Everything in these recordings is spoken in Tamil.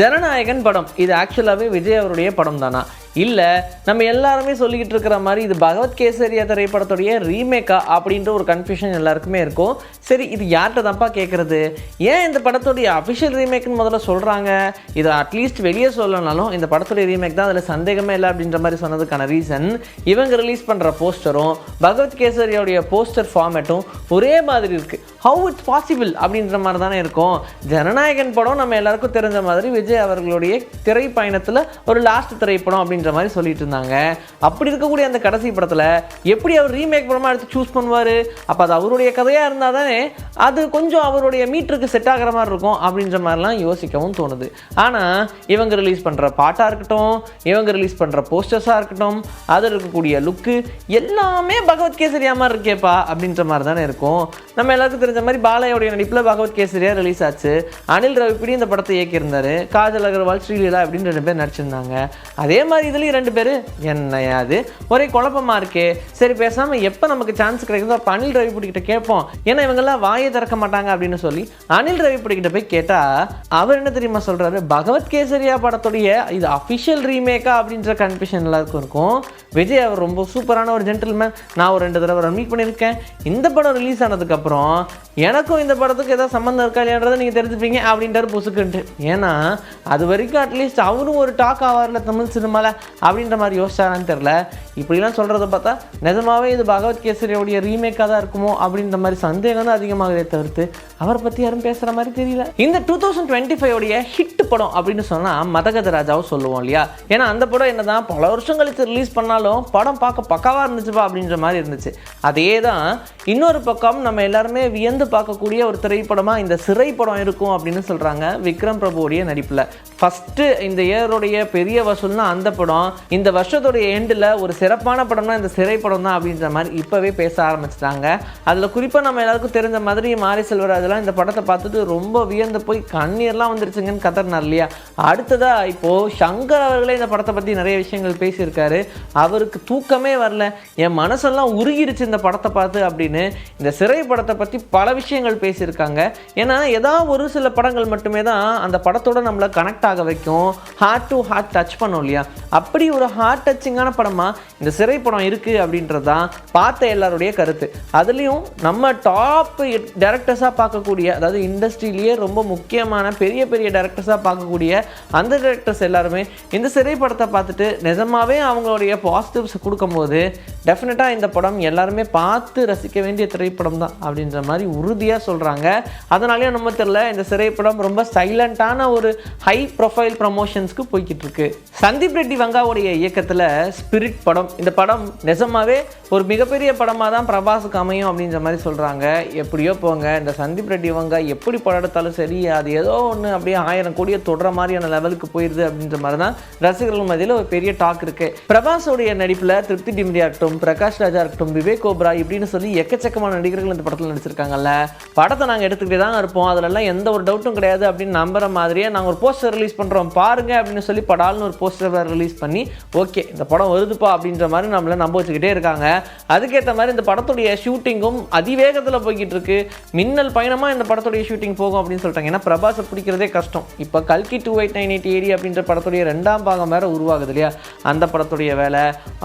ஜனநாயகன் படம். இது ஆக்சுவலாகவே விஜய் அவருடைய படம் தானா இல்லை நம்ம எல்லாருமே சொல்லிக்கிட்டு இருக்கிற மாதிரி இது பகவத் கேசரியா திரைப்படத்துடைய ரீமேக்கா அப்படின்ற ஒரு கன்ஃபியூஷன் எல்லாருக்குமே இருக்கும். சரி இது யார்கிட்ட தான்ப்பா கேட்குறது ஏன் இந்த படத்துடைய அஃபிஷியல் ரீமேக்னு முதல்ல சொல்கிறாங்க இதை அட்லீஸ்ட் வெளியே சொல்லனாலும் இந்த படத்துடைய ரீமேக் தான் அதில் சந்தேகமே இல்லை அப்படின்ற மாதிரி சொன்னதுக்கான ரீசன் இவங்க ரிலீஸ் பண்ணுற போஸ்டரும் பகவத் கேசரியோடைய போஸ்டர் ஃபார்மேட்டும் ஒரே மாதிரி இருக்குது ஹவு இட்ஸ் பாசிபிள் அப்படின்ற மாதிரி தானே இருக்கும். ஜனநாயகன் படம் நம்ம எல்லாருக்கும் தெரிஞ்ச மாதிரி விஜய் அவர்களுடைய திரைப்பயணத்தில் ஒரு லாஸ்ட் திரைப்படம் அப்படின்ற மாதிரி சொல்லிட்டு இருந்தாங்க. அப்படி இருக்கக்கூடிய அந்த கடைசி படத்தில் எப்படி அவர் ரீமேக் படமாக எடுத்து சூஸ் பண்ணுவார்? அப்போ அது அவருடைய கதையாக இருந்தால் தானே அது கொஞ்சம் அவருடைய மீட்டருக்கு செட் ஆகிற மாதிரி இருக்கும் அப்படின்ற மாதிரிலாம் யோசிக்கவும் தோணுது. ஆனால் இவங்க ரிலீஸ் பண்ணுற பாட்டாக இருக்கட்டும் இவங்க ரிலீஸ் பண்ணுற போஸ்டர்ஸாக இருக்கட்டும் அதில் இருக்கக்கூடிய லுக்கு எல்லாமே பகவத் கேசரியா மாதிரி இருக்கேப்பா அப்படின்ற மாதிரி தானே இருக்கும். நம்ம எல்லாருக்கும் தெரிஞ்ச மாதிரி பாலையோடைய நடிப்பில் பகவத் கேசரியா ரிலீஸ் ஆச்சு. அனில் ரவிப்பிடி இந்த படத்தை இயக்கியிருந்தார். காஜல் அகர்வால் ஸ்ரீலீலா அப்படின்னு ரெண்டு பேர் நடிச்சிருந்தாங்க. அதே மாதிரி இதுலேயும் ரெண்டு பேர்? என்னையா அது ஒரே குழப்பமா இருக்கே. சரி பேசாமல் எப்போ நமக்கு சான்ஸ் கிடைக்குதோ அப்போ அனில் ரவிபுடிக்கிட்ட கேட்போம். ஏன்னா இவங்கெல்லாம் வாயை திறக்க மாட்டாங்க அப்படின்னு சொல்லி அனில் ரவிபுடிக்கிட்ட போய் கேட்டால் அவர் என்ன தெரியுமா சொல்கிறாரு பகவத் கேசரியா படத்துடைய இது அஃபிஷியல் ரீமேக்கா அப்படின்ற கன்ஃபியூஷன் எல்லாருக்கும் இருக்கும். விஜய் அவர் ரொம்ப சூப்பரான ஒரு ஜென்டில்மேன் நான் ஒரு ரெண்டு தடவை மீட் பண்ணியிருக்கேன். இந்த படம் ரிலீஸ் ஆனதுக்கப்புறம் எனக்கும் இந்த படத்துக்கு ஏதாவது சம்மந்தம் இருக்கா இல்லையான்றதை நீங்கள் தெரிஞ்சுப்பீங்க அப்படின்றாரு புசுக்குன்ட்டு. ஏன்னா அது வரைக்கும் அட்லீஸ்ட் அவரும் ஒரு டாக் ஆவார்ல தமிழ் சினிமாவில் அப்படின்ற மாதிரி யோசிச்சாரான்னு தெரில இப்படிலாம் சொல்கிறத பார்த்தா நிஜமாவே இது பகவத் கேசரியோடைய ரீமேக்காக தான் இருக்குமோ அப்படின்ற மாதிரி சந்தேகம் தான் அதிகமாகவே தவிர்த்து அவரை பற்றி யாரும் பேசுகிற மாதிரி தெரியல. இந்த டூ தௌசண்ட் டுவெண்ட்டி ஃபைவோடைய ஹிட் படம் அப்படின்னு சொன்னால் மதகத ராஜாவும் சொல்லுவோம் இல்லையா? ஏன்னா அந்த படம் என்னதான் பல வருஷம் கழித்து ரிலீஸ் பண்ணாலும் படம் பார்க்க பக்காவாக இருந்துச்சுப்பா அப்படின்ற மாதிரி இருந்துச்சு. அதே தான் இன்னொரு பக்கம் நம்ம எல்லாருமே வியந்து பார்க்கக்கூடிய ஒரு திரைப்படமாக இந்த சிறை படம் இருக்கும் அப்படின்னு சொல்கிறாங்க விக்ரம் பிரபுவுடைய நடிப்பில். ஃபஸ்ட்டு இந்த இயருடைய பெரிய வசூல்னா அந்த படம். இந்த வருஷத்துடைய எண்டில் ஒரு சிறப்பான படம்னா இந்த சிறை படம் தான் அப்படின்ற மாதிரி இப்போவே பேச ஆரம்பிச்சிட்டாங்க. அதில் குறிப்பாக நம்ம எல்லாருக்கும் தெரிஞ்ச மாதிரி மாரி செல்வராஜெலாம் இந்த படத்தை பார்த்துட்டு ரொம்ப வியந்து போய் கண்ணீர்லாம் வந்துருச்சுங்கன்னு கதறினார் இல்லையா? அடுத்ததாக இப்போது சங்கர் அவர்களே இந்த படத்தை பற்றி நிறைய விஷயங்கள் பேசியிருக்காரு. அவருக்கு தூக்கமே வரல. என் மனசெல்லாம் உருகிடுச்சு இந்த படத்தை பார்த்து அப்படின்னு இந்த சிறை படத்தை பற்றி பல விஷயங்கள் பேசியிருக்காங்க. ஏன்னா ஏதாவது ஒரு சில படங்கள் மட்டுமே தான் அந்த படத்தோட நம்மளை கனெக்ட் ஆக வைக்கும். ஹார்ட் டு ஹார்ட் டச் பண்ணோம் இல்லையா? அப்படி ஒரு ஹார்ட் டச்சிங்கான படமாக இந்த சிறை படம் இருக்குது அப்படின்றது தான் பார்த்த எல்லாருடைய கருத்து. அதுலேயும் நம்ம டாப் டேரக்டர்ஸாக பார்க்கக்கூடிய அதாவது இண்டஸ்ட்ரியிலேயே ரொம்ப முக்கியமான பெரிய பெரிய டேரக்டர்ஸாக பார்க்கக்கூடிய அந்த டேரக்டர்ஸ் எல்லாருமே இந்த சிறை படத்தை பார்த்துட்டு நிஜமாவே அவங்களுடைய பாசிட்டிவ்ஸ் கொடுக்கும்போது டெஃபினட்டாக இந்த படம் எல்லாருமே பார்த்து ரசிக்க வேண்டிய திரைப்படம் தான் அப்படின்ற மாதிரி உறுதியாக சொல்கிறாங்க அதனாலேயே நம்ம தெரியல இந்த சிறைப்படம் ரொம்ப சைலண்ட்டான ஒரு ஹை ப்ரொஃபைல் ப்ரமோஷன்ஸ்க்கு போய்கிட்டு இருக்கு சந்தீப் ரெட்டி வங்காவுடைய இயக்கத்தில் ஸ்பிரிட் படம் இந்த படம் நிஜமாவே ஒரு மிகப்பெரிய படமாக தான் பிரபாஸுக்கு அமையும் அப்படின்ற மாதிரி சொல்கிறாங்க எப்படியோ போங்க இந்த சந்தீப் ரெட்டி வங்கா எப்படி படம் எடுத்தாலும் சரி அது ஏதோ ஒன்று அப்படியே ஆயிரம் கோடியை தொடுற மாதிரியான லெவலுக்கு போயிடுது அப்படின்ற மாதிரி தான் ரசிகர்கள் மத்தியில் ஒரு பெரிய டாக் இருக்கு. பிரபாஸோடைய நடிப்பில் திருப்தி டிம்ரியா இருக்கட்டும் பிரகாஷ் ராஜா இருக்கட்டும் விவேக் ஓப்ரா இப்படின்னு சொல்லி எக்கச்சக்கமான நடிகர்கள் இந்த படத்தில் நடிச்சிருக்காங்கல்ல. படத்தை நாங்கள் எடுத்துக்கிட்டே தான் இருப்போம். அதிலெல்லாம் எந்த ஒரு டவுட்டும் கிடையாது அப்படின்னு நம்புற மாதிரியே நாங்கள் ஒரு போஸ்டர் ரிலீஸ் பண்ணுறோம் பாருங்க அப்படின்னு சொல்லி படால்னு ஒரு போஸ்டர் ரிலீஸ் பண்ணி ஓகே இந்த படம் வருதுப்பா அப்படின்ற மாதிரி நம்மளை நம்ப வச்சுக்கிட்டே இருக்காங்க. அதுக்கேற்ற மாதிரி இந்த படத்துடைய ஷூட்டிங்கும் அதிவேகத்தில் போய்கிட்டு இருக்கு மின்னல் பயணமாக இந்த படத்துடைய ஷூட்டிங் போகும் அப்படின்னு சொல்லிட்டாங்க. ஏன்னா பிரபாஸை பிடிக்கிறதே கஷ்டம். இப்போ கல்கி two eight nine eight AD அப்படின்ற படத்துடைய ரெண்டாம் பாகம் வேற உருவாகுது இல்லையா? அந்த படத்துடைய வேலை.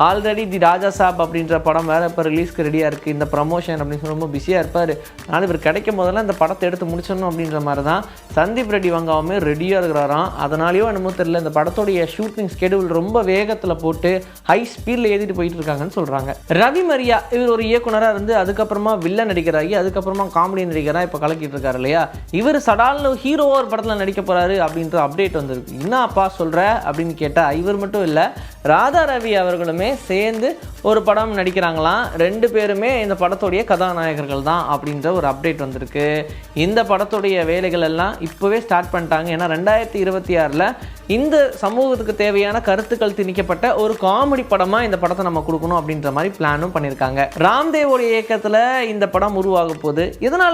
ஆல்ரெடி தி ராஜா சாப் அப்படின்ற படம் வேறு இப்போ ரிலீஸ்க்கு ரெடியாக இருக்குது இந்த ப்ரமோஷன் அப்படின்னு சொல்லி ரொம்ப பிஸியாக இருப்பார். ஆனால் இவர் கிடைக்கும் போதெல்லாம் இந்த படத்தை எடுத்து முடிச்சிடணும் அப்படின்ற மாதிரி தான் சந்தீப் ரெட்டி வங்காவுமே ரெடியாக இருக்கிறாராம். அதனாலேயோ என்னமோ தெரியல இந்த படத்துடைய ஷூட்டிங் ஸ்கெடியூல் ரொம்ப வேகத்தில் போட்டு ஹை ஸ்பீடில் ஏற்றிட்டு போயிட்டு இருக்காங்கன்னு சொல்கிறாங்க ரவி மரியா இவர் ஒரு இயக்குனராக இருந்து அதுக்கப்புறமா வில்ல நடிகராகி அதுக்கப்புறமா காமெடி நடிகராக இப்போ கலக்கிட்டு இருக்காரு இல்லையா? இவர் சடால்னு ஹீரோவா ஒரு படத்தில் நடிக்க போகிறாரு அப்படின்ற அப்டேட் வந்திருக்கு. என்ன அப்பா சொல்கிற அப்படின்னு கேட்டால் இவர் மட்டும் இல்லை ராதா ரவி அவர்களுமே சேர்ந்து ஒரு படம் நடிக்கிறாங்களாம். ரெண்டு பேருமே இந்த படத்துடைய கதாநாயகர்கள் தான் அப்படின்ற ஒரு அப்டேட் வந்திருக்கு. இந்த படத்துடைய வேலைகள் எல்லாம் இப்போவே ஸ்டார்ட் பண்ணிட்டாங்க. ஏன்னா ரெண்டாயிரத்தி இருபது இருபத்தி ஆறில் இந்த சமூகத்துக்கு தேவையான கருத்துக்கள் திணிக்கப்பட்ட ஒரு காமெடி படமாக இந்த படத்தை நம்ம கொடுக்கணும் அப்படின்ற மாதிரி பிளானும் பண்ணியிருக்காங்க ராம்தேவோடைய இயக்கத்தில் இந்த படம் உருவாக போகுது.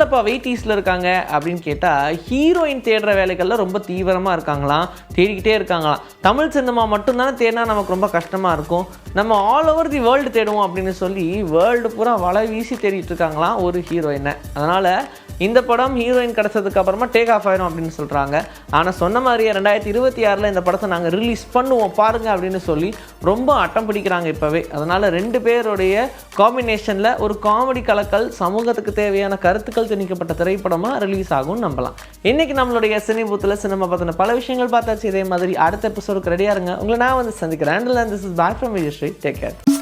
இப்போ வெயிட்டீஸில் இருக்காங்க அப்படின்னு கேட்டால் ஹீரோயின் தேடுற வேலைகளில் ரொம்ப தீவிரமாக இருக்காங்களாம் தேடிக்கிட்டே இருக்காங்களாம். தமிழ் சினிமா மட்டும்தானே தேடினா நமக்கு ரொம்ப கஷ்டமாக இருக்கும். நம்ம ஆல் ஓவர் தி வேர்ல்டு தேடுவோம் அப்படின்னு சொல்லி வேர்ல்டு பூரா வலை வீசி தேடிட்டு இருக்காங்களாம் ஒரு ஹீரோயினை அதனால் இந்த படம் ஹீரோயின் கிடச்சதுக்கு அப்புறமா டேக் ஆஃப் ஆயிரும் அப்படின்னு சொல்கிறாங்க ஆனால் சொன்ன மாதிரியே ரெண்டாயிரத்தி இருபத்தி ஆறில் இந்த படத்தை நாங்கள் ரிலீஸ் பண்ணுவோம் பாருங்கள் அப்படின்னு சொல்லி ரொம்ப அட்டம் பிடிக்கிறாங்க இப்போவே. அதனால் ரெண்டு பேருடைய காம்பினேஷனில் ஒரு காமெடி கலக்கல் சமூகத்துக்கு தேவையான கருத்துக்கள் திணிக்கப்பட்ட திரைப்படமாக ரிலீஸ் ஆகும் நம்பலாம். இன்றைக்கி நம்மளுடைய சினி பூத்தில் சினிமா பற்றின பல விஷயங்கள் பார்த்தாச்சு. இதே மாதிரி அடுத்த எபிசோடுக்கு ரெடியாக இருங்க. உங்களை நான் வந்து சந்திக்கிறேன். And this is back from Vijayasri take care